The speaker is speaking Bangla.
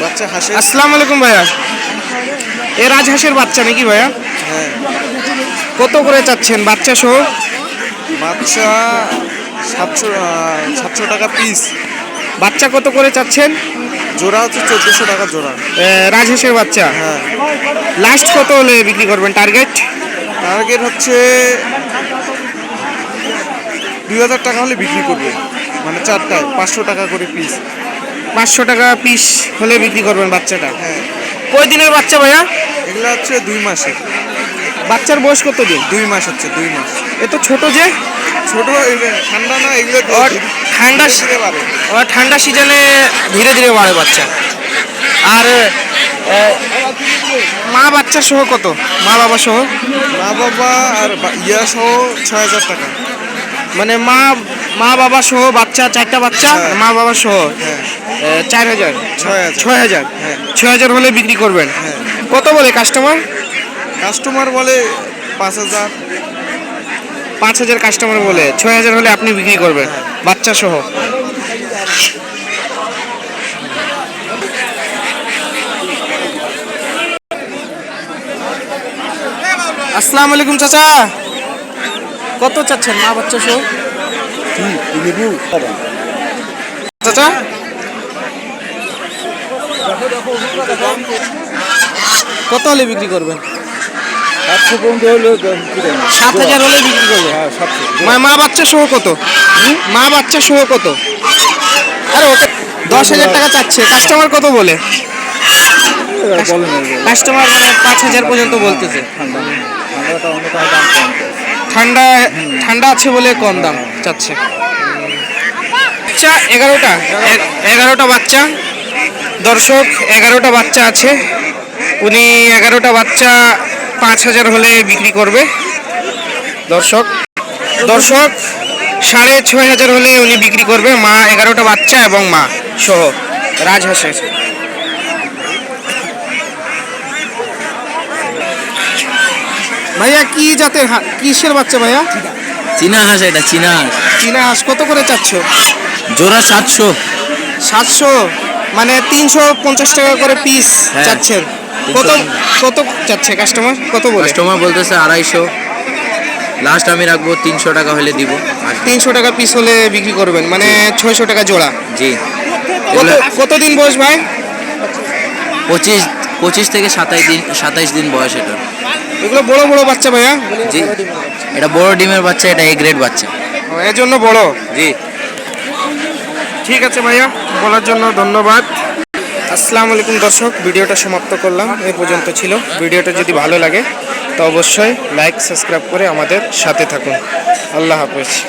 বাচ্চা হাসে। আসসালামু আলাইকুম ভাইয়া। এ রাজহাঁসের বাচ্চা নাকি ভাইয়া? হ্যাঁ। কত করে চাচ্ছেন বাচ্চা সহ? বাচ্চা সাতশো সাতশো টাকা পিস বাচ্চা কত করে চাচ্ছেন? জোড়া হচ্ছে চোদ্দোশো টাকা জোড়া। রাজহাঁসের বাচ্চা? হ্যাঁ। লাস্ট কত হলে বিক্রি করবেন টার্গেট টার্গেট হচ্ছে দুই হাজার টাকা হলে বিক্রি করবে। মানে চারটায় পাঁচশো টাকা করে পিস পাঁচশো টাকা পিস হলে বিক্রি করবেন বাচ্চাটা? হ্যাঁ। কয় দিনের বাচ্চা ভাইয়া? এগুলো হচ্ছে দুই মাসের। বাচ্চার বয়স কত দিন? দুই মাস হচ্ছে দুই মাস। এ তো ছোট যে। ছোট ঠান্ডা না এগুলো ওর ঠান্ডা দিতে পারে ও ঠান্ডা সিজনে ধীরে ধীরে বাড়ে বাচ্চা। আর মা বাচ্চা সহ কত? মা বাবা সহ? মা বাবা আর ইয়া সহ ছয় হাজার টাকা। মানে মা মা বাবা সহ বাচ্চা চারটা বাচ্চা হ্যাঁ। মা বাবা সহ? হ্যাঁ। চার হাজার? ছয় হাজার। ছয় হাজার? হ্যাঁ। হলে বিক্রি করবেন? হ্যাঁ। কত বলে কাস্টমার? কাস্টমার বলে পাঁচ হাজার। পাঁচ হাজার কাস্টমার বলে, ছয় হাজার হলে আপনি বিক্রি করবেন, বাচ্চা সহ। আসসালামু আলাইকুম চাচা। কত চাচ্ছেন, মা বাচ্চা সহ? চাচা? কত হলে বিক্রি করবেন? সাতশো পর্যন্ত হলে সাত হাজার হলে বিক্রি করবেন হ্যাঁ মা মা বাচ্চা সহ কত? মা বাচ্চা সহ কত? আরে ওটা দশ হাজার টাকা চাচ্ছে কাস্টমার কত বলে? কাস্টমার মানে পাঁচ হাজার পর্যন্ত বলতেছে। ঠান্ডা ঠান্ডা আছে বলে কম দাম চাচ্ছে। বাচ্চা এগারোটা এগারোটা বাচ্চা। দর্শক এগারোটা বাচ্চা আছে। উনি এগারোটা বাচ্চা পাঁচ হাজার হলে বিক্রি করবে। দর্শক দর্শক সাড়ে ছয় হাজার হলে উনি বিক্রি করবে। মা এগারোটা বাচ্চা এবং মা সহ রাজহাঁসের ভাইয়া কি জাতের হা- কিসের বাচ্চা ভাইয়া? চীনা হাঁস এটা চীনা হাঁস। চীনা হাঁস কত করে চাচ্ছ? জোড়া সাতশো। সাতশো? মানে তিনশো পঞ্চাশ টাকা করে পিস হ্যাঁ, চাচ্ছেন। কত কত চাচ্ছে কাস্টমার কত বলে? কাস্টমার বলতেছে আড়াইশো। লাস্ট আমি রাখব তিনশো টাকা হলে দিব। আর তিনশো টাকা পিস হলে বিক্রি করবেন মানে ছয়শো টাকা জোড়া। জি। কতদিন বয়স ভাই? পঁচিশ পঁচিশ থেকে সাতাইশ দিন সাতাইশ দিন বয়স এটা। এগুলো বড় বড় বাচ্চা ভাইয়া। জি। এটা বড় ডিমের বাচ্চা এটা এ গ্রেড বাচ্চা। এর জন্য বড়? জি। ঠিক আছে ভাইয়া বলার জন্য ধন্যবাদ। আসসালামু আলাইকুম দর্শক, ভিডিওটা সমাপ্ত করলাম। এ পর্যন্ত ছিল। ভিডিওটা যদি ভালো লাগে, তো অবশ্যই লাইক সাবস্ক্রাইব করে আমাদের সাথে থাকুন। আল্লাহ হাফেজ।